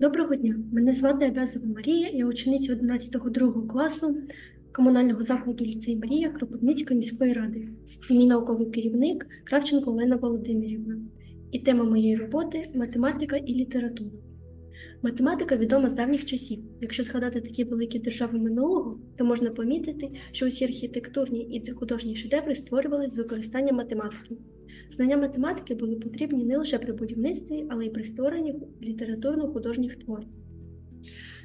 Доброго дня, мене звати Абязова Марія, я учениця 11 другого класу комунального закладу ліцей Марія Кропивницької міської ради і мій науковий керівник Кравченко Олена Володимирівна. І тема моєї роботи математика і література. Математика відома з давніх часів. Якщо згадати такі великі держави минулого, то можна помітити, що усі архітектурні і художні шедеври створювалися з використанням математики. Знання математики були потрібні не лише при будівництві, але й при створенні літературно-художніх творів.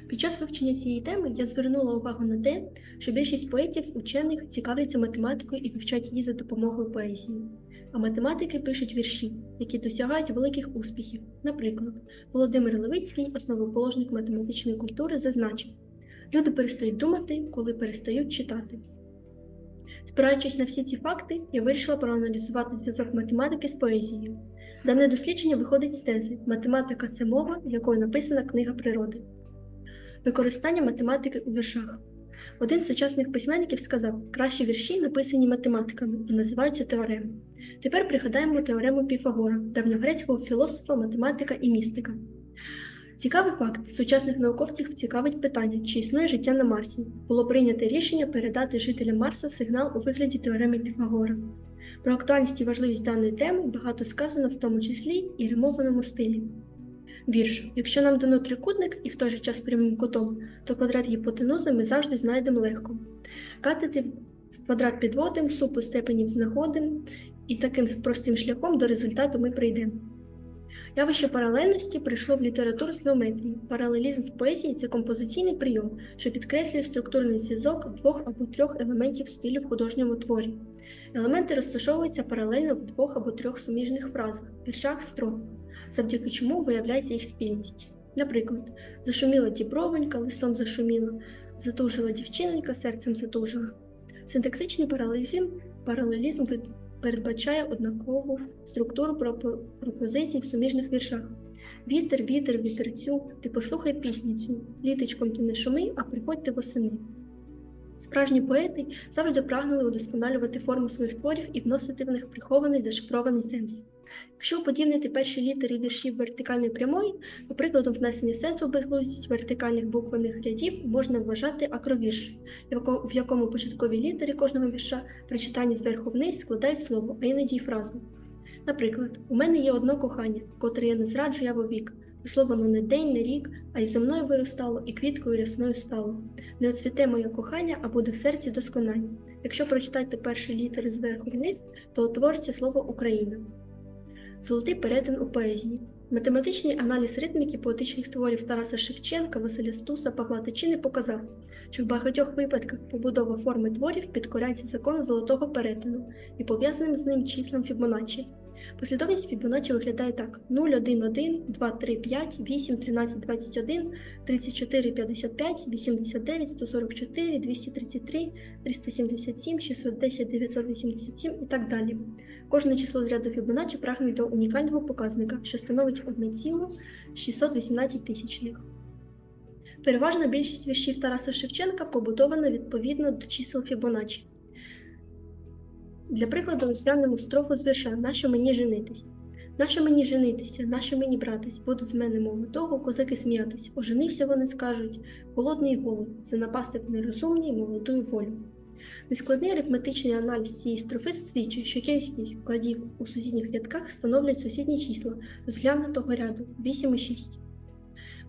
Під час вивчення цієї теми я звернула увагу на те, що більшість поетів, учених цікавляться математикою і вивчають її за допомогою поезії. А математики пишуть вірші, які досягають великих успіхів. Наприклад, Володимир Левицький, основоположник математичної культури, зазначив: люди перестають думати, коли перестають читати. Спираючись на всі ці факти, я вирішила проаналізувати зв'язок математики з поезією. Дане дослідження виходить з тези Математика це мова, якою написана книга природи. Використання математики у віршах. Один з сучасних письменників сказав, кращі вірші написані математиками і називаються теореми. Тепер пригадаємо теорему Піфагора, давньогрецького філософа, математика і містика. Цікавий факт: сучасних науковців цікавить питання, чи існує життя на Марсі. Було прийнято рішення передати жителям Марса сигнал у вигляді теореми Піфагора. Про актуальність і важливість даної теми багато сказано, в тому числі і римованому стилі. Вірш: якщо нам дано трикутник і в той же час прямим кутом, то квадрат гіпотенузи ми завжди знайдемо легко. Катети в квадрат підводимо, супу степенів знаходимо, і таким простим шляхом до результату ми прийдемо. Явище паралельності прийшло в літературу з геометрії. Паралелізм в поезії це композиційний прийом, що підкреслює структурний зв'язок двох або трьох елементів стилю в художньому творі. Елементи розташовуються паралельно в двох або трьох суміжних фразах, віршах, строках, завдяки чому виявляється їх спільність. Наприклад, зашуміла дібровонька, листом зашуміла, затужила дівчинонька, серцем затужила. Синтаксичний паралелізм, паралелізм передбачає однакову структуру пропозицій в суміжних віршах. Вітер, вітер, вітерцю, ти послухай пісню цю, літочком ти не шуми, а приходьте восени. Справжні поети завжди прагнули удосконалювати форму своїх творів і вносити в них прихований зашифрований сенс. Якщо уподібнити перші літери віршів вертикальної прямої, то внесення сенсу в безглуздість вертикальних буквених рядів можна вважати акровірш, в якому початкові літери кожного вірша при читанні зверху вниз складають слово, а іноді й фразу. Наприклад, у мене є одно кохання, котре я не зраджу я вовік, Условано не день, не рік, а й зо мною виростало, і квіткою рясною стало. Не оцвіте моє кохання, а буде в серці досконання. Якщо прочитати перші літери зверху вниз, то утвориться слово Україна. Золотий перетин у поезії. Математичний аналіз ритміки поетичних творів Тараса Шевченка, Василя Стуса, Павла Тичини показав, що в багатьох випадках побудова форми творів підкоряється закону золотого перетину і пов'язаним з ним числом Фібоначчі. Послідовність Фібоначчі виглядає так: 0, 1, 1, 2, 3, 5, 8, 13, 21, 34, 55, 89, 144, 233, 377, 610, 987 і так далі. Кожне число з ряду Фібоначчі прагне до унікального показника, що становить 1,618 тисячних. Переважна більшість віршів Тараса Шевченка побудована відповідно до чисел Фібоначчі. Для прикладу розглянемо строфу з вірша Нащо мені женитись? Нащо мені женитися, нащо мені братись, будуть з мене мови того, козаки сміятись. Оженився вони скажуть, голодний і голий, занапастив нерозумний молодую волю. Нескладний арифметичний аналіз цієї строфи свідчить, що кількість складів у сусідніх рядках становлять сусідні числа розглянутого ряду 8 і 6.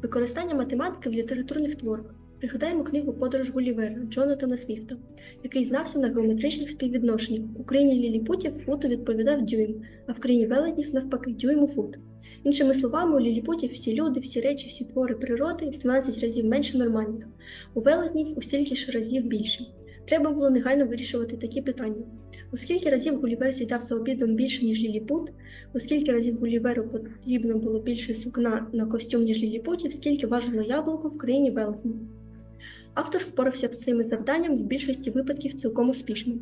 Використання математики в літературних творах. Пригадаємо книгу Подорож Гулівера Джонатана Свіфта, який знався на геометричних співвідношеннях. У країні ліліпутів футу відповідав дюйм, а в країні велетнів, навпаки, дюйму фут. Іншими словами, у ліліпутів всі люди, всі речі, всі твори природи в 12 разів менше нормальних, у велетнів у стільки ж разів більше. Треба було негайно вирішувати такі питання. У скільки разів Гулівер сідав за обідом більше, ніж ліліпут, у скільки разів Гуліверу потрібно було більше сукна на костюм, ніж ліліпутів, скільки важило яблуко в країні велетнів. Автор впорався з цим завданням в більшості випадків цілком успішно.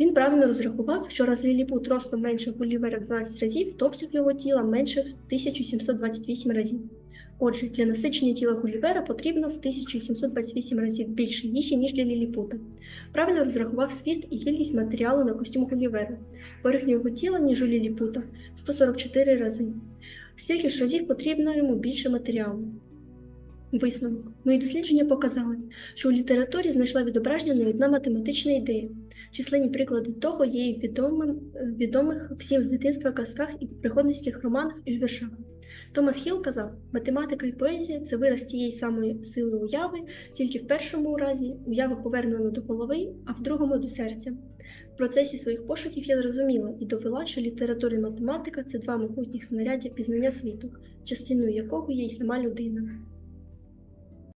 Він правильно розрахував, що раз ліліпут ростом менше Гулівера в 12 разів, то обсяг його тіла менше 1728 разів. Отже, для насичення тіла Гулівера потрібно в 1728 разів більше їжі, ніж для ліліпута. Правильно розрахував світ і кількість матеріалу на костюм Гулівера, поверхню його тіла, ніж у ліліпута 144 рази. Стільки ж разів потрібно йому більше матеріалу. Висновок. Мої дослідження показали, що у літературі знайшла відображення одна математична ідея. Численні приклади того є відомим, е, відомих всім з дитинства казках і пригодницьких романах і віршах. Томас Хіл казав, математика і поезія це вираз тієї самої сили уяви, тільки в першому разі уява повернена до голови, а в другому до серця. В процесі своїх пошуків я зрозуміла і довела, що література і математика це два могутніх знаряддя пізнання світу, частиною якого є й сама людина.